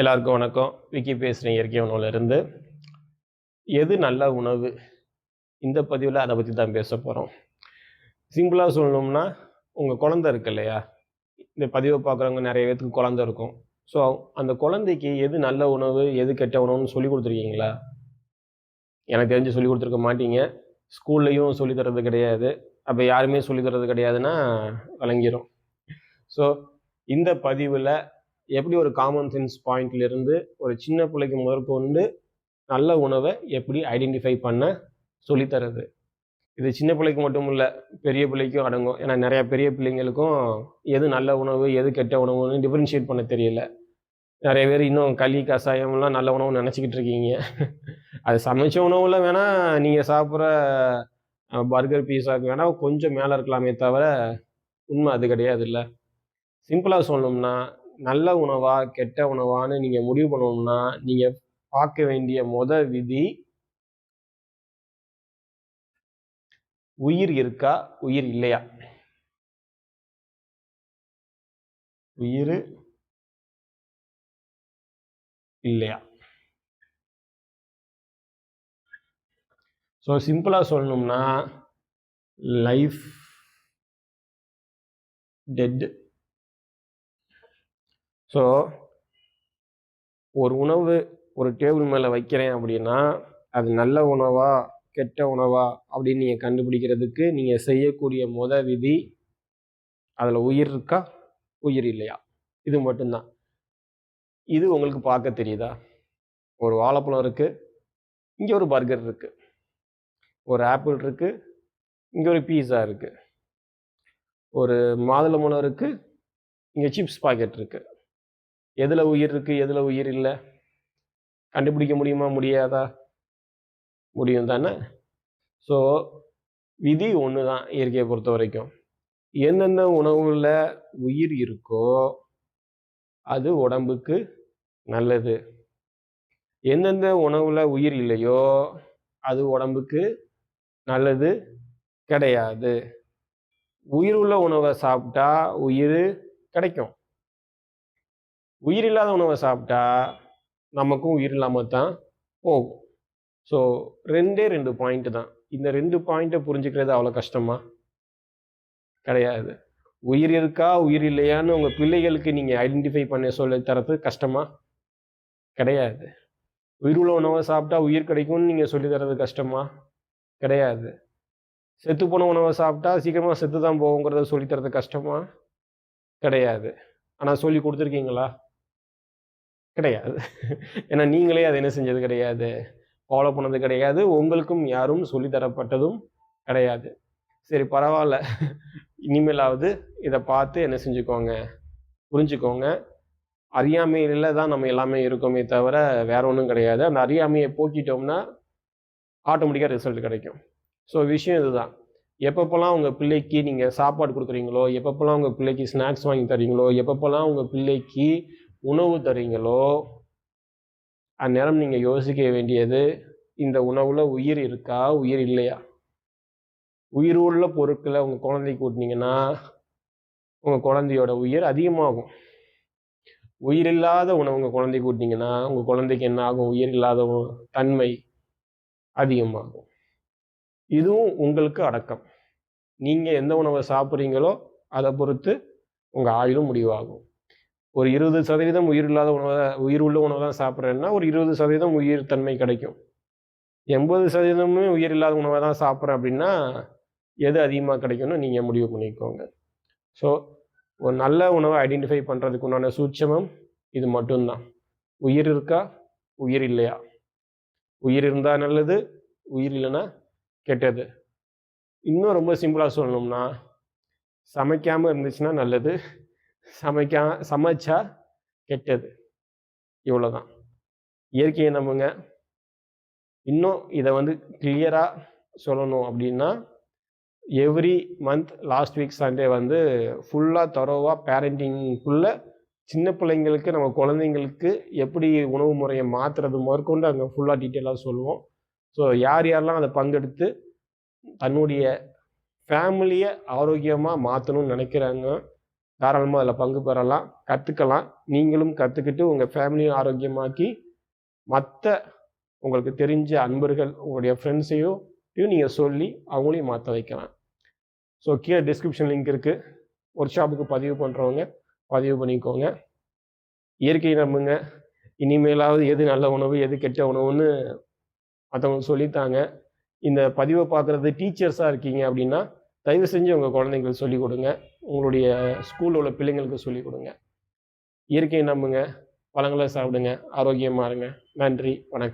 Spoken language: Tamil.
எல்லாருக்கும் வணக்கம். விக்கி பேசுகிறேன் இயற்கை உணவுலேருந்து. எது நல்ல உணவு? இந்த பதிவில் அதை பற்றி தான் பேச போகிறோம் சிம்பிளாக சொல்லணும்னா உங்கள் குழந்த இருக்கு இல்லையா? இந்த பதிவை பார்க்குறவங்க நிறைய பேத்துக்கு குழந்த இருக்கும். ஸோ அந்த குழந்தைக்கு எது நல்ல உணவு எது கெட்ட உணவுன்னு சொல்லி கொடுத்துருக்கீங்களா? எனக்கு தெரிஞ்சு சொல்லி கொடுத்துருக்க மாட்டீங்க. ஸ்கூல்லையும் சொல்லி தர்றது கிடையாது. அப்போ யாருமே சொல்லி தர்றது கிடையாதுன்னா வழங்கிடும் ஸோ இந்த பதிவில் எப்படி ஒரு காமன் சென்ஸ் பாயிண்ட்லேருந்து ஒரு சின்ன பிள்ளைக்கு முதற்கொண்டு நல்ல உணவை எப்படி ஐடென்டிஃபை பண்ண சொல்லித்தரது. இது சின்ன பிள்ளைக்கு மட்டும் இல்லை பெரிய பிள்ளைக்கும் அடங்கும். ஏன்னா நிறையா பெரிய பிள்ளைங்களுக்கும் எது நல்ல உணவு எது கெட்ட உணவுன்னு டிஃப்ரென்ஷியேட் பண்ண தெரியல. நிறைய பேர் இன்னும் களி கஷாயம்லாம் நல்ல உணவு நினச்சிக்கிட்டு இருக்கீங்க. அது சமைச்ச உணவுல வேணால் நீங்கள் சாப்பிட்ற பர்கர் பீஸாவுக்கு வேணால் கொஞ்சம் மேலே இருக்கலாமே தவிர உண்மை அது கிடையாது இல்லை. சிம்பிளாக சொல்லணும்னா நல்ல உணவா கெட்ட உணவான்னு நீங்கள் முடிவு பண்ணணும்னா நீங்கள் பார்க்க வேண்டிய முத விதி உயிர் இருக்கா உயிர் இல்லையா? உயிர் இல்லையா? ஸோ சிம்பிளாக சொல்லணும்னா லைஃப் டெட் ஸோ ஒரு உணவு ஒரு டேபிள் மேலே வைக்கிறேன் அப்படின்னா அது நல்ல உணவா கெட்ட உணவா அப்படின்னு நீங்கள் கண்டுபிடிக்கிறதுக்கு நீங்கள் செய்யக்கூடிய முத விதி அதில் உயிர் இருக்கா உயிர் இல்லையா? இது மட்டும்தான். இது உங்களுக்கு பார்க்க தெரியுதா? ஒரு வாழைப்பழம் இருக்குது இங்கே ஒரு பர்கர் இருக்குது ஒரு ஆப்பிள் இருக்குது இங்கே ஒரு பீஸா இருக்குது ஒரு மாதுளம்பழம் இருக்குது இங்கே சிப்ஸ் பாக்கெட் இருக்குது எதில் உயிர் இருக்குது எதில் உயிர் இல்லை? கண்டுபிடிக்க முடியுமா? முடியாதா? முடியும் தானே? ஸோ விதி ஒன்று தான் இயற்கையை பொறுத்த வரைக்கும். எந்தெந்த உணவுல உயிர் இருக்கோ அது உடம்புக்கு நல்லது. எந்தெந்த உணவுல உயிர் இல்லையோ அது உடம்புக்கு நல்லது கிடையாது. உயிர் உள்ள உணவை சாப்பிட்டா உயிர் கிடைக்கும். உயிர் இல்லாத உணவை சாப்பிட்டா நமக்கும் உயிர் இல்லாமல் தான் போகும். ஸோ ரெண்டே ரெண்டு பாயிண்ட் தான். இந்த ரெண்டு பாயிண்ட்டை புரிஞ்சுக்கிறது அவ்வளோ கஷ்டமா? கிடையாது. உயிர் இருக்கா உயிர் இல்லையான்னு உங்கள் பிள்ளைகளுக்கு நீங்கள் ஐடென்டிஃபை பண்ண சொல்லி தரது கஷ்டமா? கிடையாது. உயிர் உள்ள உணவை சாப்பிட்டா உயிர் கிடைக்கும்னு நீங்கள் சொல்லி தரது கஷ்டமா? கிடையாது. செத்து போன உணவை சாப்பிட்டா சீக்கிரமாக செத்து தான் போகுங்கிறத சொல்லித்தரது கஷ்டமா? கிடையாது. ஆனால் சொல்லி கொடுத்துருக்கீங்களா? கிடையாது. ஏன்னா நீங்களே அதை என்ன செஞ்சது கிடையாது. ஃபாலோ பண்ணது கிடையாது. உங்களுக்கும் யாரும் சொல்லித்தரப்பட்டதும் கிடையாது. சரி பரவாயில்ல. இனிமேலாவது இதை பார்த்து என்ன செஞ்சுக்கோங்க. புரிஞ்சுக்கோங்க. அறியாமையில தான் நம்ம எல்லாமே இருக்கோமே தவிர வேற ஒன்றும் கிடையாது. அந்த அறியாமையை போக்கிட்டோம்னா ஆட்டோமேட்டிக்காக ரிசல்ட் கிடைக்கும். ஸோ விஷயம் இதுதான். எப்பப்போல்லாம் உங்கள் பிள்ளைக்கு நீங்கள் சாப்பாடு கொடுக்குறீங்களோ எப்பப்போல்லாம் உங்கள் பிள்ளைக்கு ஸ்நாக்ஸ் வாங்கி தரீங்களோ எப்பப்போல்லாம் உங்கள் பிள்ளைக்கு உணவு தரீங்களோ? அந்நேரம் நீங்கள் யோசிக்க வேண்டியது இந்த உணவில் உயிர் இருக்கா? உயிர் இல்லையா? உயிர் உள்ள பொருட்களை உங்கள் குழந்தைக்கு கூட்டினீங்கன்னா உங்கள் குழந்தையோட உயிர் அதிகமாகும். உயிர் இல்லாத உணவு உங்கள் குழந்தைக்கு கூட்டினீங்கன்னா உங்கள் குழந்தைக்கு என்ன ஆகும்? உயிர் இல்லாத தன்மை அதிகமாகும். இதுவும் உங்களுக்கு அடக்கம். நீங்கள் எந்த உணவை சாப்பிட்றீங்களோ அதை பொறுத்து உங்கள் ஆயுளும் முடிவாகும். ஒரு இருபது சதவீதம் உயிர் இல்லாத உணவை உயிர் உள்ள உணவு தான் சாப்பிட்றேன்னா ஒரு இருபது சதவீதம் உயிர் தன்மை கிடைக்கும். எண்பது சதவீதமுமே உயிர் இல்லாத உணவை தான் சாப்பிட்றேன் அப்படின்னா எது அதிகமாக கிடைக்கும்னு நீங்கள் முடிவு பண்ணிக்கோங்க. ஸோ ஒரு நல்ல உணவை ஐடென்டிஃபை பண்ணுறதுக்கு உண்டான சூட்சமம் இது மட்டும்தான். உயிர் இருக்கா? உயிர் இல்லையா? உயிர் இருந்தால் நல்லது உயிர் இல்லைன்னா கெட்டது. இன்னும் ரொம்ப சிம்பிளாக சொல்லணும்னா சமைக்காமல் இருந்துச்சுன்னா நல்லது. சமைக்கா சமைச்சா கெட்டது. இவ்வளோதான் இயற்கையை நம்புங்க. இன்னும் இதை வந்து கிளியராக சொல்லணும் அப்படின்னா every month last week Sunday வந்து ஃபுல்லாக தரோவாக பேரண்டிங்குள்ளே சின்ன பிள்ளைங்களுக்கு நம்ம குழந்தைங்களுக்கு எப்படி உணவு முறையை மாற்றுறது முதற்கொண்டு அங்கே ஃபுல்லாக டீட்டெயிலாக சொல்லுவோம். ஸோ யார் யாரெல்லாம் அதை பங்கெடுத்து தன்னுடைய ஃபேமிலியை ஆரோக்கியமாக மாற்றணும்னு நினைக்கிறாங்க தாராளமாக அதில் பங்கு பெறலாம் கற்றுக்கலாம் நீங்களும் கற்றுக்கிட்டு உங்கள் ஃபேமிலியும் ஆரோக்கியமாக்கி மற்ற உங்களுக்கு தெரிஞ்ச அன்பர்கள் உங்களுடைய ஃப்ரெண்ட்ஸையும் நீங்கள் சொல்லி அவங்களையும் மாற்ற வைக்கலாம். ஸோ கீழே டிஸ்கிரிப்ஷன் லிங்க் இருக்குது ஒர்க் ஷாப்புக்கு பதிவு பண்ணுறவங்க பதிவு பண்ணிக்கோங்க. இயற்கை நம்புங்க. இனிமேலாவது எது நல்ல உணவு எது கெட்ட உணவுன்னு மற்றவங்க சொல்லித்தாங்க. இந்த பதிவை பார்க்குறது டீச்சர்ஸாக இருக்கீங்க அப்படின்னா தயவு செஞ்சு உங்கள் குழந்தைங்களுக்கு சொல்லிக் கொடுங்க. உங்களுடைய ஸ்கூலில் உள்ள பிள்ளைங்களுக்கு சொல்லிக் கொடுங்க. இயற்கையை நம்புங்க. பழங்களை சாப்பிடுங்க. ஆரோக்கியமாக இருங்க. நன்றி. வணக்கம்.